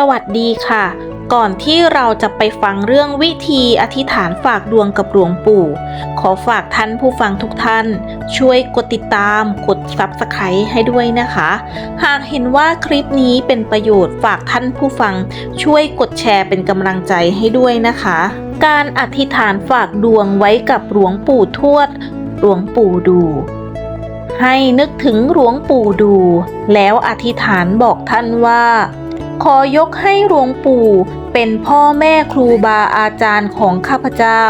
สวัสดีค่ะ ก่อนที่เราจะไปฟังเรื่องวิธีอธิษฐานฝากดวงกับหลวงปู่ ขอฝากท่านผู้ฟังทุกท่าน ช่วยกดติดตามกด Subscribe ให้ด้วยนะคะ หากเห็นว่าคลิปนี้เป็นประโยชน์ฝากท่านผู้ฟัง ช่วยกดแชร์เป็นกำลังใจให้ด้วยนะคะ การอธิษฐานฝากดวงไว้กับหลวงปู่ทวด หลวงปู่ดูให้นึกถึงหลวงปู่ดู แล้วอธิษฐานบอกท่านว่า ขอยกให้หลวงปู่เป็นพ่อแม่ครูบาอาจารย์ของข้าพเจ้า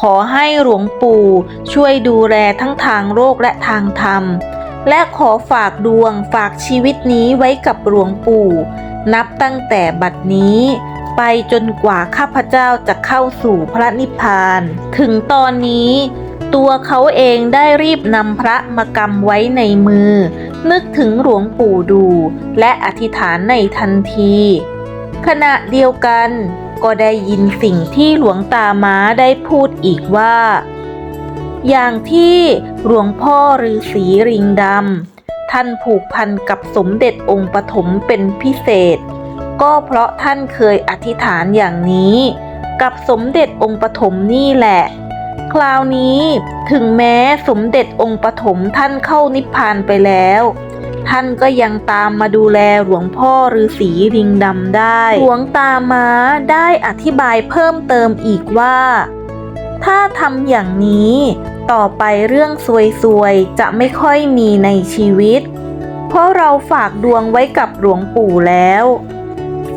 ขอให้หลวงปู่ช่วยดูแลทั้งทางโลกและทางธรรม และขอฝากดวงฝากชีวิตนี้ไว้กับหลวงปู่ นับตั้งแต่บัดนี้ไปจนกว่าข้าพเจ้าจะเข้าสู่พระนิพพาน ถึงตอนนี้ ตัวเขาเองได้รีบนำพระมากำไว้ในมือ นึกถึงหลวงปู่ดู และอธิษฐานในทันที ขณะเดียวกันก็ได้ยินสิ่งที่หลวงตาม้าได้พูดอีกว่า อย่างที่หลวงพ่อฤาษีริงดำท่านผูกพันกับสมเด็จองค์ปฐมเป็นพิเศษ ก็เพราะท่านเคยอธิษฐานอย่างนี้ กับสมเด็จองค์ปฐมนี่แหละ ราวนี้ ถึงแม้สมเด็จองค์ปฐมท่านเข้านิพพานไปแล้ว ท่านก็ยังตามมาดูแลหลวงพ่อฤาษีริงดำได้ หลวงตาม้าได้อธิบายเพิ่มเติมอีกว่า ถ้าทำอย่างนี้ต่อไปเรื่องซวยๆ จะไม่ค่อยมีในชีวิต เพราะเราฝากดวงไว้กับหลวงปู่แล้ว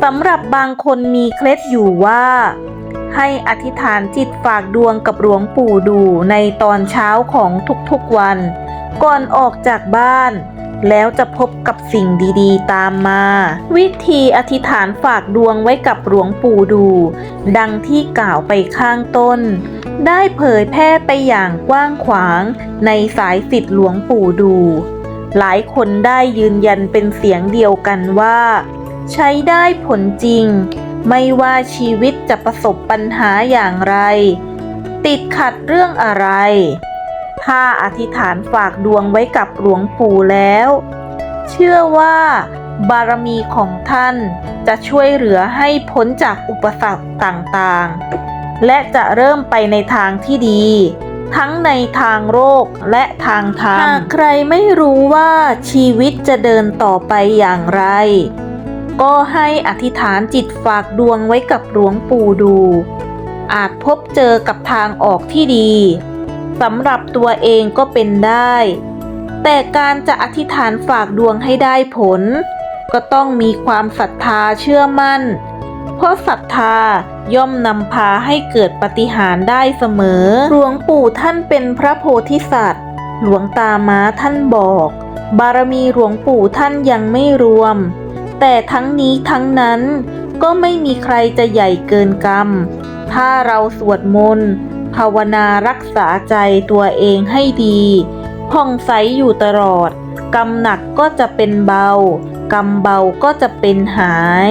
สำหรับบางคนมีเคล็ดอยู่ว่า ให้อธิษฐานจิตฝากดวงกับหลวงปู่ดูในตอนเช้าของทุกๆวัน ก่อนออกจากบ้าน แล้วจะพบกับสิ่งดีๆ ตามมา วิธีอธิษฐานฝากดวงไว้กับหลวงปู่ดู ดังที่กล่าวไปข้างต้น ได้เผยแพร่ไปอย่างกว้างขวางในสายสิทธิหลวงปู่ดู หลายคนได้ยืนยันเป็นเสียงเดียวกันว่า ใช้ได้ผลจริง ไม่ว่าชีวิตจะประสบปัญหาอย่างไร ติดขัดเรื่องอะไร ถ้าอธิษฐานฝากดวงไว้กับหลวงปู่แล้ว เชื่อว่า บารมีของท่านจะช่วยเหลือให้พ้นจากอุปสรรคต่างๆ และจะเริ่มไปในทางที่ดี ทั้งในทางโลกและทางธรรมหากใครไม่รู้ว่าชีวิตจะเดินต่อไปอย่างไร ก็ให้อธิษฐานจิตฝากดวงไว้กับหลวงปู่ดู อาจพบเจอกับทางออกที่ดีสำหรับตัวเองก็เป็นได้ แต่การจะอธิษฐานฝากดวงให้ได้ผล ก็ต้องมีความศรัทธาเชื่อมั่น เพราะศรัทธาย่อมนำพาให้เกิดปาฏิหารย์ได้เสมอ หลวงปู่ท่านเป็นพระโพธิสัตว์ หลวงตาม้าท่านบอก บารมีหลวงปู่ท่านยังไม่รวม แต่ทั้งนี้ทั้งนั้นก็ไม่มีใครจะใหญ่เกินกรรม ถ้าเราสวดมนต์ภาวนารักษาใจตัวเองให้ดีผ่องใสอยู่ตลอด กรรมหนักก็จะเป็นเบา กรรมเบาก็จะเป็นหาย